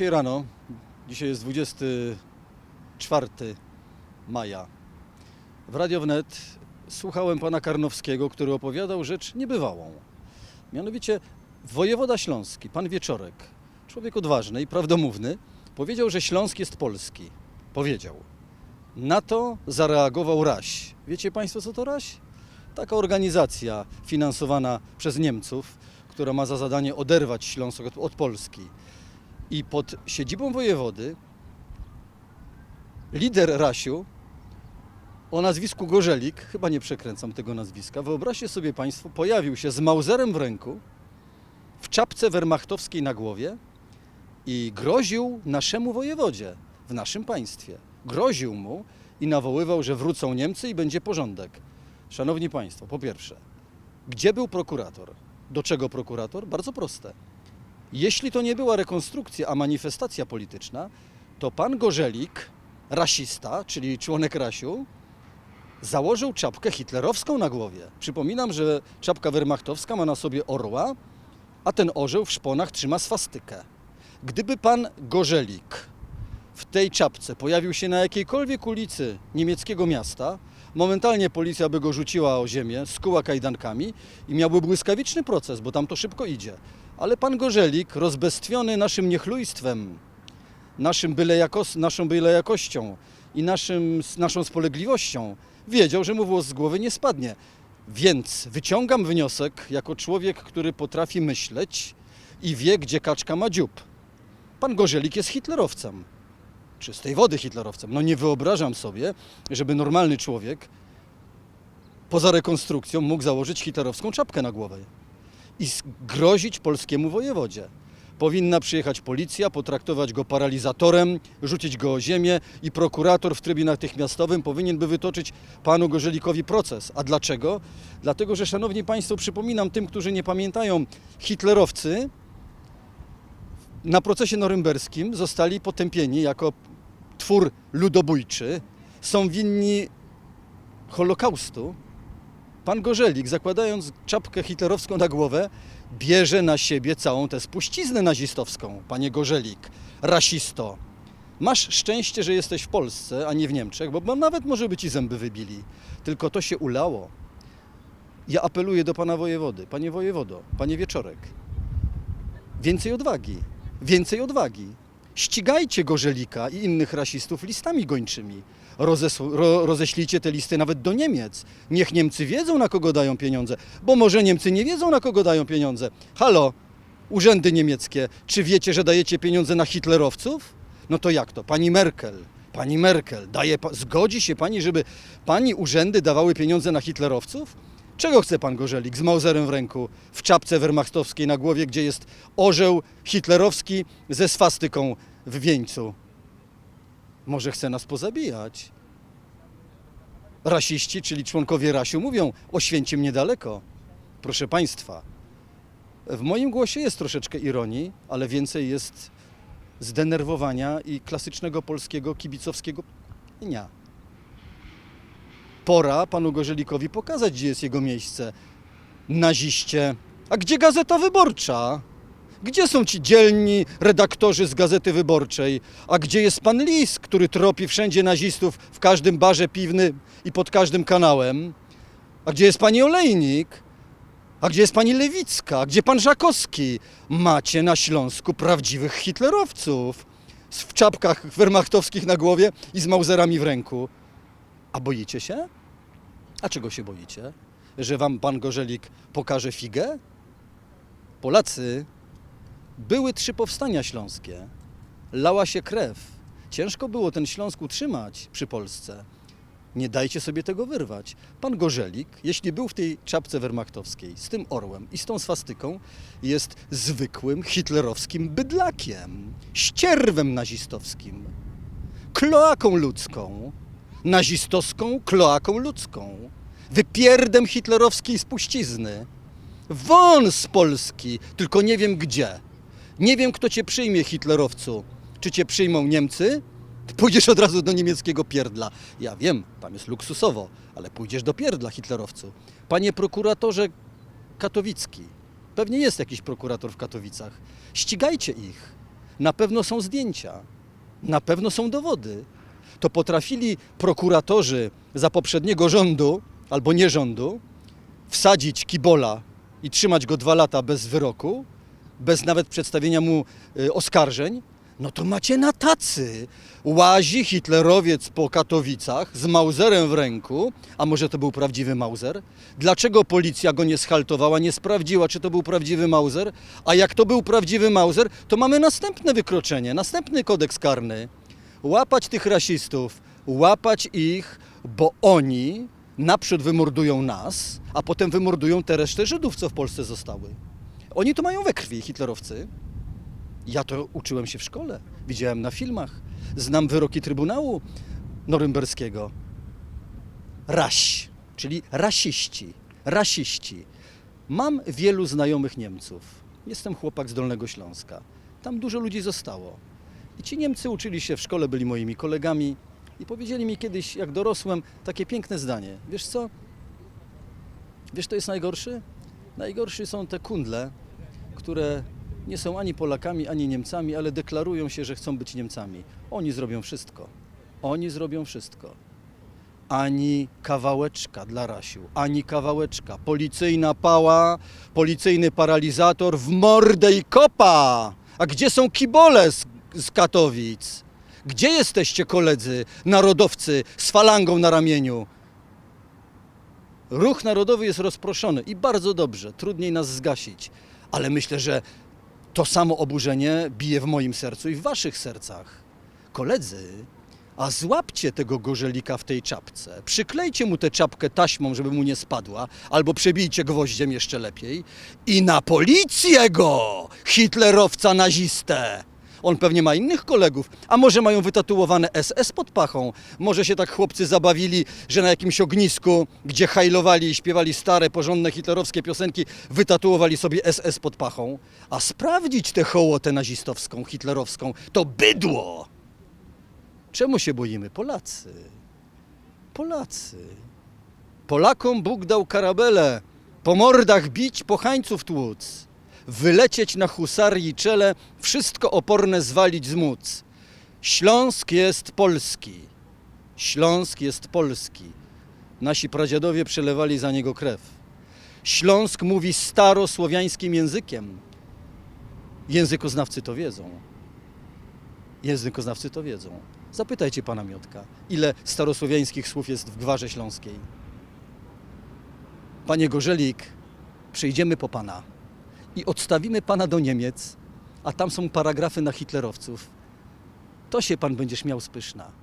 Dzisiaj rano, dzisiaj jest 24 maja, w Radio Wnet słuchałem pana Karnowskiego, który opowiadał rzecz niebywałą. Mianowicie wojewoda śląski, pan Wieczorek, człowiek odważny i prawdomówny, powiedział, że Śląsk jest polski. Powiedział. Na to zareagował Raś. Wiecie państwo, co to Raś? Taka organizacja finansowana przez Niemców, która ma za zadanie oderwać Śląsk od, od Polski. I pod siedzibą wojewody lider Rasiu o nazwisku Gorzelik, chyba nie przekręcam tego nazwiska, wyobraźcie sobie Państwo, pojawił się z Mauserem w ręku, w czapce wehrmachtowskiej na głowie i groził naszemu wojewodzie w naszym państwie. Groził mu i nawoływał, że wrócą Niemcy i będzie porządek. Szanowni Państwo, po pierwsze, gdzie był prokurator? Do czego prokurator? Bardzo proste. Jeśli to nie była rekonstrukcja, a manifestacja polityczna, to pan Gorzelik, rasista, czyli członek Rasiu, założył czapkę hitlerowską na głowie. Przypominam, że czapka wehrmachtowska ma na sobie orła, a ten orzeł w szponach trzyma swastykę. Gdyby pan Gorzelik w tej czapce pojawił się na jakiejkolwiek ulicy niemieckiego miasta, momentalnie policja by go rzuciła o ziemię, skuła kajdankami i miałby błyskawiczny proces, bo tam to szybko idzie. Ale pan Gorzelik, rozbestwiony naszym niechlujstwem, naszym byle jakos, naszą byle jakością i naszym, naszą spolegliwością, wiedział, że mu włos z głowy nie spadnie. Więc wyciągam wniosek, jako człowiek, który potrafi myśleć i wie, gdzie kaczka ma dziób. Pan Gorzelik jest hitlerowcem. Czystej wody hitlerowcem. No nie wyobrażam sobie, żeby normalny człowiek poza rekonstrukcją mógł założyć hitlerowską czapkę na głowę i grozić polskiemu wojewodzie. Powinna przyjechać policja, potraktować go paralizatorem, rzucić go o ziemię i prokurator w trybie natychmiastowym powinien by wytoczyć panu Gorzelikowi proces. A dlaczego? Dlatego, że szanowni państwo, przypominam tym, którzy nie pamiętają, hitlerowcy na procesie norymberskim zostali potępieni jako twór ludobójczy, są winni Holokaustu. Pan Gorzelik, zakładając czapkę hitlerowską na głowę, bierze na siebie całą tę spuściznę nazistowską. Panie Gorzelik, rasisto, masz szczęście, że jesteś w Polsce, a nie w Niemczech, bo nawet może by ci zęby wybili. Tylko to się ulało. Ja apeluję do pana wojewody. Panie wojewodo, panie Wieczorek, więcej odwagi, więcej odwagi. Ścigajcie Gorzelika i innych rasistów listami gończymi. Rozesł, ro, roześlijcie te listy nawet do Niemiec. Niech Niemcy wiedzą, na kogo dają pieniądze, bo może Niemcy nie wiedzą, na kogo dają pieniądze. Halo, urzędy niemieckie, czy wiecie, że dajecie pieniądze na hitlerowców? No to jak to? Pani Merkel, pani Merkel, daje, zgodzi się pani, żeby pani urzędy dawały pieniądze na hitlerowców? Czego chce pan Gorzelik z Mauserem w ręku, w czapce wehrmachtowskiej na głowie, gdzie jest orzeł hitlerowski ze swastyką w wieńcu? Może chce nas pozabijać? Rasiści, czyli członkowie Rasiu, mówią o Święcim niedaleko. Proszę państwa, w moim głosie jest troszeczkę ironii, ale więcej jest zdenerwowania i klasycznego polskiego kibicowskiego dnia. Pora panu Gorzelikowi pokazać, gdzie jest jego miejsce. Naziście. A gdzie Gazeta Wyborcza? Gdzie są ci dzielni redaktorzy z Gazety Wyborczej? A gdzie jest pan Lis, który tropi wszędzie nazistów w każdym barze piwnym i pod każdym kanałem? A gdzie jest pani Olejnik? A gdzie jest pani Lewicka? A gdzie pan Żakowski? Macie na Śląsku prawdziwych hitlerowców w czapkach wehrmachtowskich na głowie i z mauzerami w ręku. A boicie się? A czego się boicie? Że wam pan Gorzelik pokaże figę? Polacy, były trzy powstania śląskie. Lała się krew. Ciężko było ten Śląsk utrzymać przy Polsce. Nie dajcie sobie tego wyrwać. Pan Gorzelik, jeśli był w tej czapce wehrmachtowskiej, z tym orłem i z tą swastyką, jest zwykłym hitlerowskim bydlakiem, ścierwem nazistowskim, kloaką ludzką, nazistowską kloaką ludzką, wypierdem hitlerowskiej spuścizny. Won z Polski, tylko nie wiem gdzie. Nie wiem, kto cię przyjmie, hitlerowcu. Czy cię przyjmą Niemcy? Pójdziesz od razu do niemieckiego pierdla. Ja wiem, tam jest luksusowo, ale pójdziesz do pierdla, hitlerowcu. Panie prokuratorze Katowicki, pewnie jest jakiś prokurator w Katowicach. Ścigajcie ich. Na pewno są zdjęcia, na pewno są dowody. To potrafili prokuratorzy za poprzedniego rządu albo nie rządu wsadzić kibola i trzymać go dwa lata bez wyroku, bez nawet przedstawienia mu y, oskarżeń, no to macie na tacy. Łazi hitlerowiec po Katowicach z Mauserem w ręku, a może to był prawdziwy Mauser? Dlaczego policja go nie schaltowała, nie sprawdziła, czy to był prawdziwy Mauser? A jak to był prawdziwy Mauser, to mamy następne wykroczenie, następny kodeks karny. Łapać tych rasistów, łapać ich, bo oni naprzód wymordują nas, a potem wymordują tę resztę Żydów, co w Polsce zostały. Oni to mają we krwi, hitlerowcy. Ja to uczyłem się w szkole, widziałem na filmach, znam wyroki Trybunału Norymberskiego. Raś, czyli rasiści, rasiści. Mam wielu znajomych Niemców. Jestem chłopak z Dolnego Śląska. Tam dużo ludzi zostało. I ci Niemcy uczyli się w szkole, byli moimi kolegami i powiedzieli mi kiedyś, jak dorosłem, takie piękne zdanie. Wiesz co? Wiesz, to jest najgorszy? Najgorszy są te kundle, które nie są ani Polakami, ani Niemcami, ale deklarują się, że chcą być Niemcami. Oni zrobią wszystko. Oni zrobią wszystko. Ani kawałeczka dla Rasiu, ani kawałeczka. Policyjna pała, policyjny paralizator w mordę i kopa! A gdzie są kibole z, z Katowic? Gdzie jesteście koledzy, narodowcy z falangą na ramieniu? Ruch narodowy jest rozproszony i bardzo dobrze, trudniej nas zgasić, ale myślę, że to samo oburzenie bije w moim sercu i w waszych sercach. Koledzy, a złapcie tego gorzelika w tej czapce, przyklejcie mu tę czapkę taśmą, żeby mu nie spadła, albo przebijcie gwoździem jeszcze lepiej i na policję go, hitlerowca nazistę! On pewnie ma innych kolegów, a może mają wytatuowane SS pod pachą. Może się tak chłopcy zabawili, że na jakimś ognisku, gdzie hajlowali i śpiewali stare, porządne hitlerowskie piosenki, wytatuowali sobie SS pod pachą. A sprawdzić tę hołotę nazistowską, hitlerowską, to bydło! Czemu się boimy? Polacy. Polacy. Polakom Bóg dał karabele, po mordach bić, po hańców tłuc wylecieć na husarii czele, wszystko oporne zwalić z móc. Śląsk jest polski. Śląsk jest polski. Nasi pradziadowie przelewali za niego krew. Śląsk mówi starosłowiańskim językiem. Językoznawcy to wiedzą. Językoznawcy to wiedzą. Zapytajcie pana Miotka, ile starosłowiańskich słów jest w gwarze śląskiej. Panie Gorzelik, przyjdziemy po pana i odstawimy pana do Niemiec, a tam są paragrafy na hitlerowców, to się pan będziesz miał spyszna.